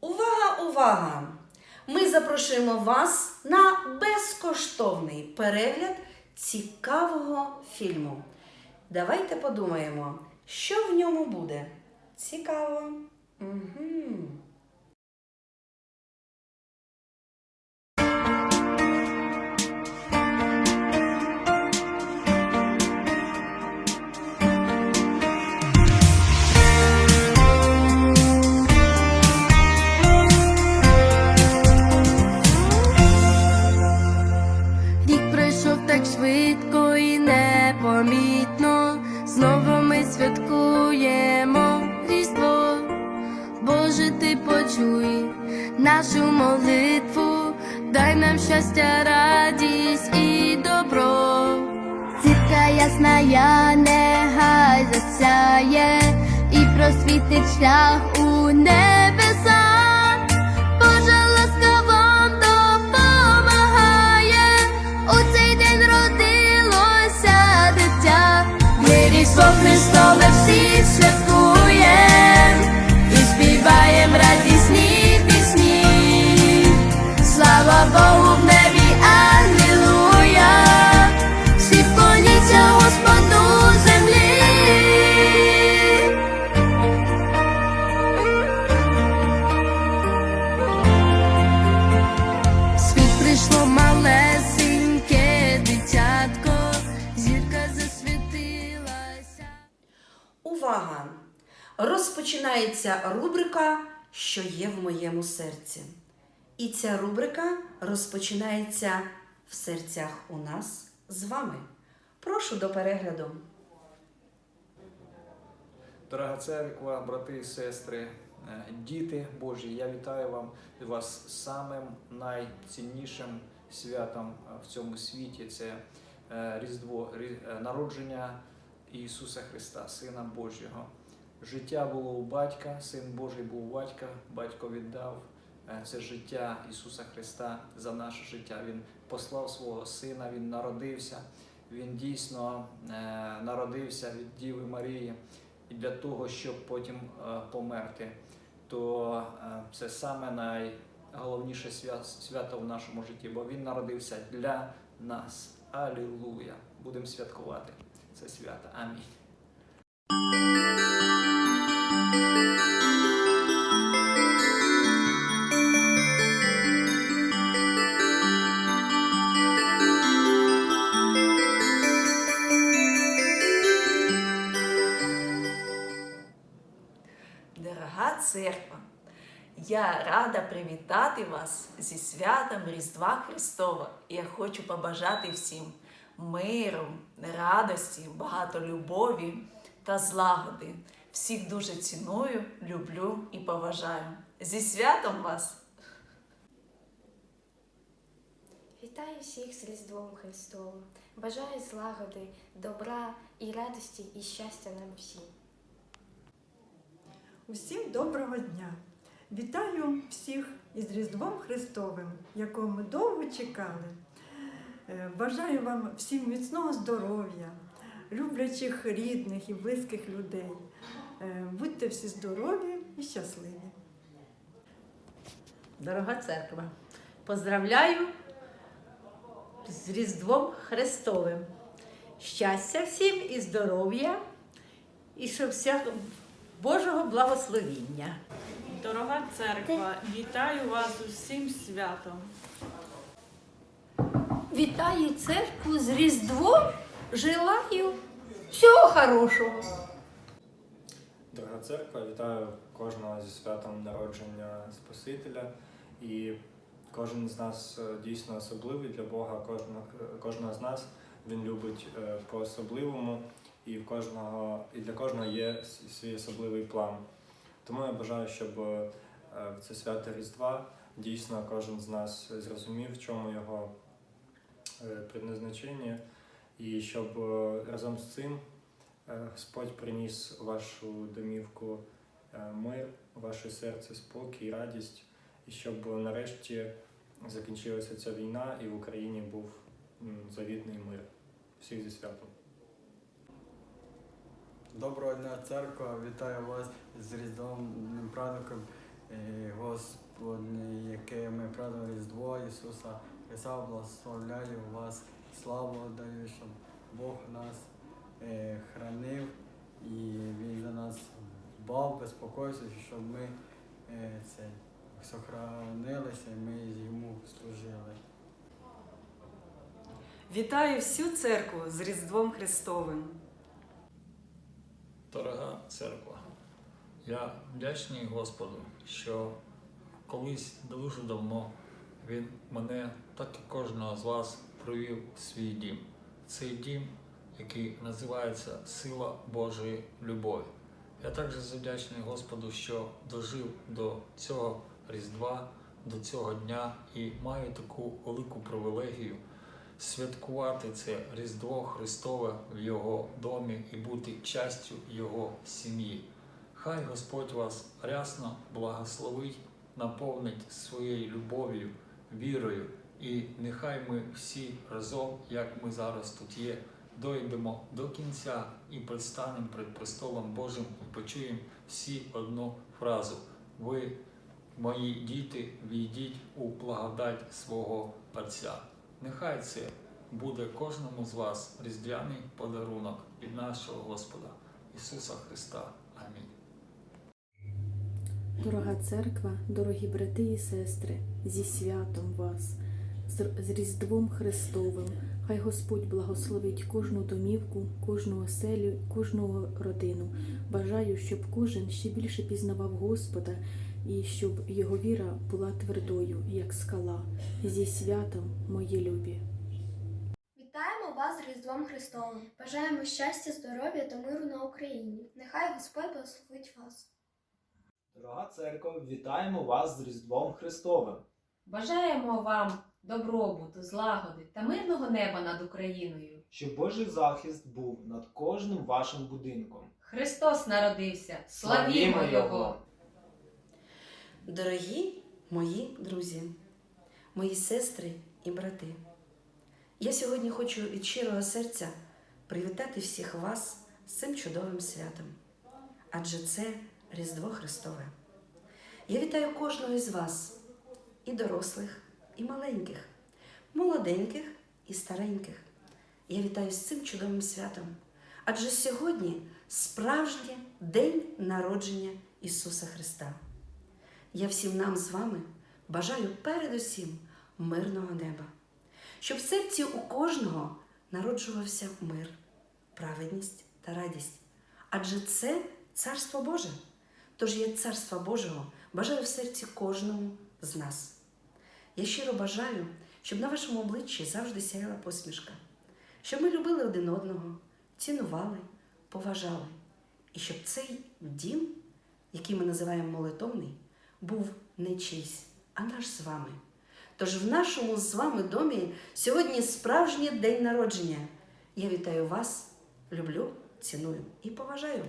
Увага, увага! Ми запрошуємо вас на безкоштовний перегляд цікавого фільму. Давайте подумаємо, що в ньому буде. Цікаво. Угу. Нам щастя, радість і добро. Зірка ясна, я нехай засяє і просвітить шлях у небеса. Божа ласка. У цей день родилося дитя. Ми Різдво Христове всі святкуєм Увага! Розпочинається рубрика Що є в моєму серці. І ця рубрика розпочинається в серцях у нас з вами. Прошу до перегляду. Дорога церква, брати і сестри, е, діти Божі, я вітаю вам вас самим найціннішим святом е, в цьому світі. Це е, Різдво, Рі- народження Ісуса Христа, Сина Божого. Життя було у батька, син Божий був у батька, батько віддав е, це життя Ісуса Христа за наше життя. Він послав свого сина, він народився. Він дійсно е, народився від Діви Марії і для того, щоб потім е, померти, то це саме найголовніше свято в нашому житті, бо він народився для нас. Алілуя! Будемо святкувати це свято. Амінь. Дорога церква, я рада привітати вас зі святом Різдва Христова. Я хочу побажати всім миру, радості, багато любові та злагоди. Всіх дуже ціную, люблю і поважаю. Зі святом вас! Вітаю всіх з Різдвом Христовим. Бажаю злагоди, добра і радості і щастя нам всім. Усім доброго дня! Вітаю всіх із Різдвом Христовим, якого ми довго чекали. Е, Бажаю вам всім міцного здоров'я, люблячих рідних і близьких людей. Е, Будьте всі здорові і щасливі. Дорога церква, поздравляю з Різдвом Христовим. Щастя всім і здоров'я, і щоб вся Божого благословіння. Дорога церква, вітаю вас усім святом. Вітаю церкву з Різдвом. Желаю всього хорошого. Дорога церква, вітаю кожного зі святом народження Спасителя. І кожен з нас е, дійсно особливий для Бога, кожного, кожного з нас він любить е, по-особливому, і в кожного, і для кожного є свій особливий план. Тому я бажаю, щоб е, це свято Різдва дійсно кожен з нас зрозумів, в чому його предназначення, і щоб е, разом з цим Е, Господь приніс вашу домівку е, мир, ваше серце спокій, радість, і щоб нарешті закінчилася ця війна і в Україні був завітний мир. Всіх зі святом. Доброго дня, церква! Вітаю вас з Різдвом праздником е, Господнє, яке ми празднуємо Різдво Ісуса Христа, благословляю вас, славу даю, щоб Бог нас е, хранив і Він за нас дбав, безпокоївся, щоб ми е, це, сохранилися, і ми йому служили. Вітаю всю церкву з Різдвом Христовим. Дорога церква, я вдячний Господу, що колись дуже давно Він мене, так і кожного з вас, привів в свій дім. Цей дім, який називається Сила Божої любові. Я також завдячний Господу, що дожив до цього Різдва, до цього дня і маю таку велику привілегію святкувати це Різдво Христове в Його домі і бути частю Його сім'ї. Хай Господь вас рясно благословить, наповнить своєю любов'ю, вірою, і нехай ми всі разом, як ми зараз тут є, дойдемо до кінця і предстанемо перед престолом Божим і почуємо всі одну фразу. Ви, мої діти, війдіть у благодать свого Отця. Нехай це буде кожному з вас різдвяний подарунок від нашого Господа Ісуса Христа. Дорога церква, дорогі брати і сестри, зі святом вас, з Різдвом Христовим. Хай Господь благословить кожну домівку, кожну оселю, кожну родину. Бажаю, щоб кожен ще більше пізнавав Господа і щоб його віра була твердою, як скала. Зі святом, мої любі. Вітаємо вас з Різдвом Христовим. Бажаємо щастя, здоров'я та миру на Україні. Нехай Господь благословить вас. Дорога церква, вітаємо вас з Різдвом Христовим. Бажаємо вам добробуту, злагоди та мирного неба над Україною. Щоб Божий захист був над кожним вашим будинком. Христос народився. Славімо Його! Дорогі мої друзі, мої сестри і брати, я сьогодні хочу від щирого серця привітати всіх вас з цим чудовим святом, адже це Різдво Христове. Я вітаю кожного із вас, і дорослих, і маленьких, молоденьких і стареньких. Я вітаю з цим чудовим святом, адже сьогодні справжній день народження Ісуса Христа. Я всім нам з вами бажаю передусім мирного неба, щоб в серці у кожного народжувався мир, праведність та радість. Адже це Царство Боже. Тож я Царства Божого бажаю в серці кожному з нас. Я щиро бажаю, щоб на вашому обличчі завжди сяяла посмішка, щоб ми любили один одного, цінували, поважали, і щоб цей дім, який ми називаємо молитовний, був не чийсь, а наш з вами. Тож в нашому з вами домі сьогодні справжній день народження. Я вітаю вас, люблю, ціную і поважаю.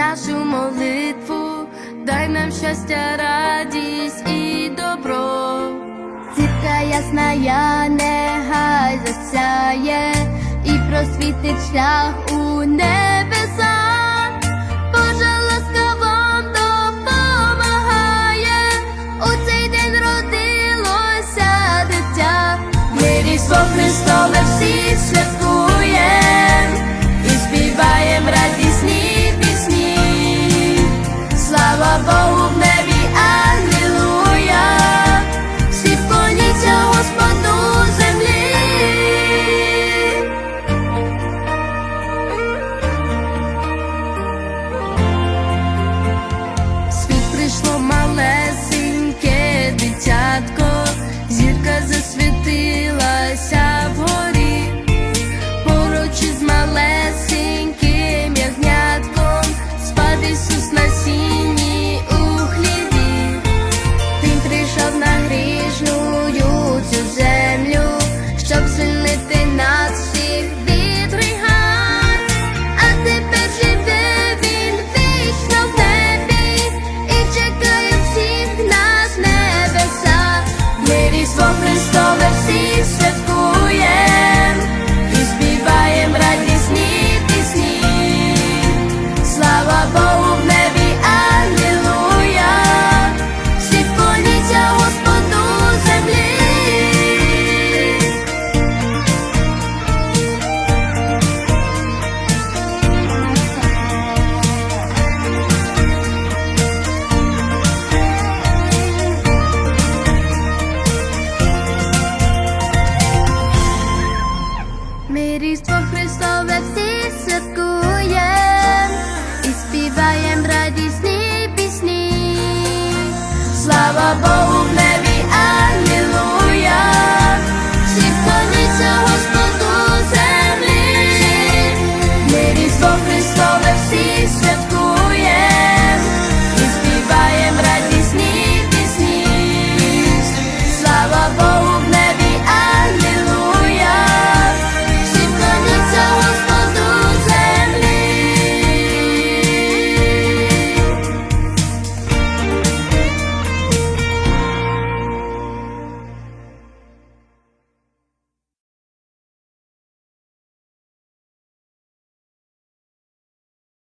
Нашу молитву, дай нам щастя, радість і добро. Зірка ясна, я нехай засяє і просвітить шлях у небо. Слава Богу!